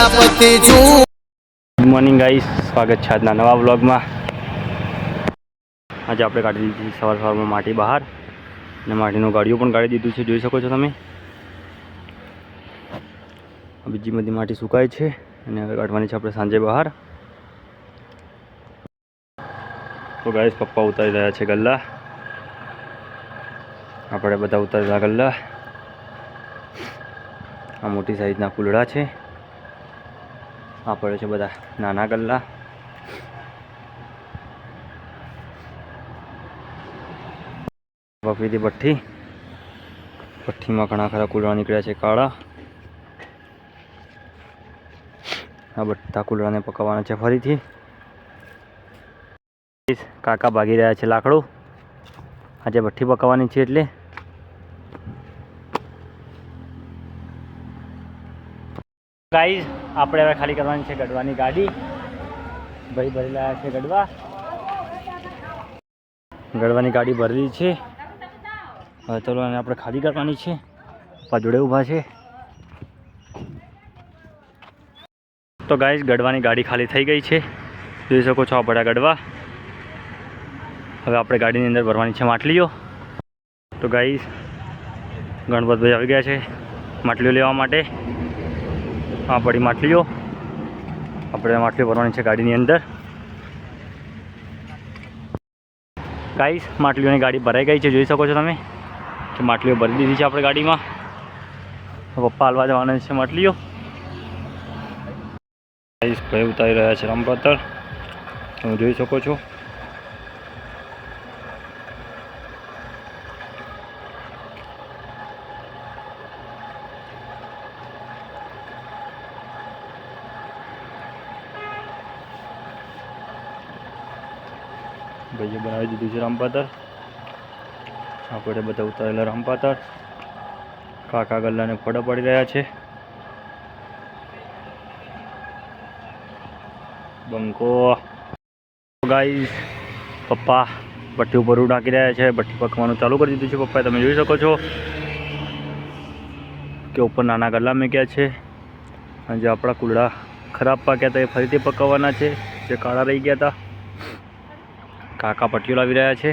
પ્રજાપતિ છું. Good morning guys સ્વાગત છે આજના નવા વ્લોગમાં. આજે આપણે કાઢી દીધી સવાર સવારમાં માટી બહાર અને માટીનું ગાડીઓ પણ કાઢી દીધું છે. જોઈ શકો છો તમે. બીજી બધી માટી સુકાય છે અને હવે કાઢવાની છે આપણે સાંજે બહાર. તો ગાઈસ પપ્પા ઉતારી રહ્યા છે ગલ્લા. આપણે બધા ઉતારેલા ગલ્લા. આ મોટી સાઈઝના કુલડા છે. આ છે બધા નાના ગલ્લા. વફીદી ભઠ્ઠી. ભઠ્ઠીમાં ઘણા ખરા કુલડા નીકળ્યા છે કાળા. આ બધા કુલડાને પકવવાના છે ફરીથી. કાકા ભાગી રહ્યા છે લાકડું. આજે ભઠ્ઠી પકવવાની છે એટલે ગાઈઝ આપણે હવે ખાલી કરવાની છે ગડવાની ગાડી. ભાઈ ભરી લાયા છે ગડવા. ગડવાની ગાડી ભરેલી છે. હવે ચલો અને આપણે ખાલી કરવાની છે. જોડે ઊભા છે. તો ગાઈઝ ગડવાની ગાડી ખાલી થઈ ગઈ છે. જોઈ શકો છો આપણા ગડવા. હવે આપણે ગાડીની અંદર ભરવાની છે માટલીઓ. તો ગાઈઝ ગણપતભાઈ આવી ગયા છે માટલીઓ લેવા માટે. આ પડી માટલીઓ. આપણે માટલી ભરવાની છે ગાડીની અંદર. ગાઈસ માટલીઓની ગાડી ભરાઈ ગઈ છે, જોઈ શકો છો તમે? કે માટલીઓ ભરી દીધી છે આપણે ગાડીમાં. પપ્પા હાલવા જવાના છે માટલીઓ. ગાઈસ ભાઈ ઉતારી રહ્યા છે રામપત્ર તમે જોઈ શકો છો. ભાઈએ બનાવી દીધું છે રામપાતર આપણે બધા ઉતારેલા રામપાતર કાકા ગલ્લાને ફોડા પડી રહ્યા છે. બંકો. ગાઈસ, પપ્પા ભઠ્ઠી ઉપર નાખી રહ્યા છે. ભઠ્ઠી પકવાનું ચાલુ કરી દીધું છે પપ્પાએ. તમે જોઈ શકો છો કે ઉપર નાના ગલ્લા મૂક્યા છે. અને જે આપણા કુલડા ખરાબ પાક્યા હતા એ ફરીથી પકવવાના છે. જે કાળા રહી ગયા હતા. કાકા પટ્ટીઓ લાવી રહ્યા છે.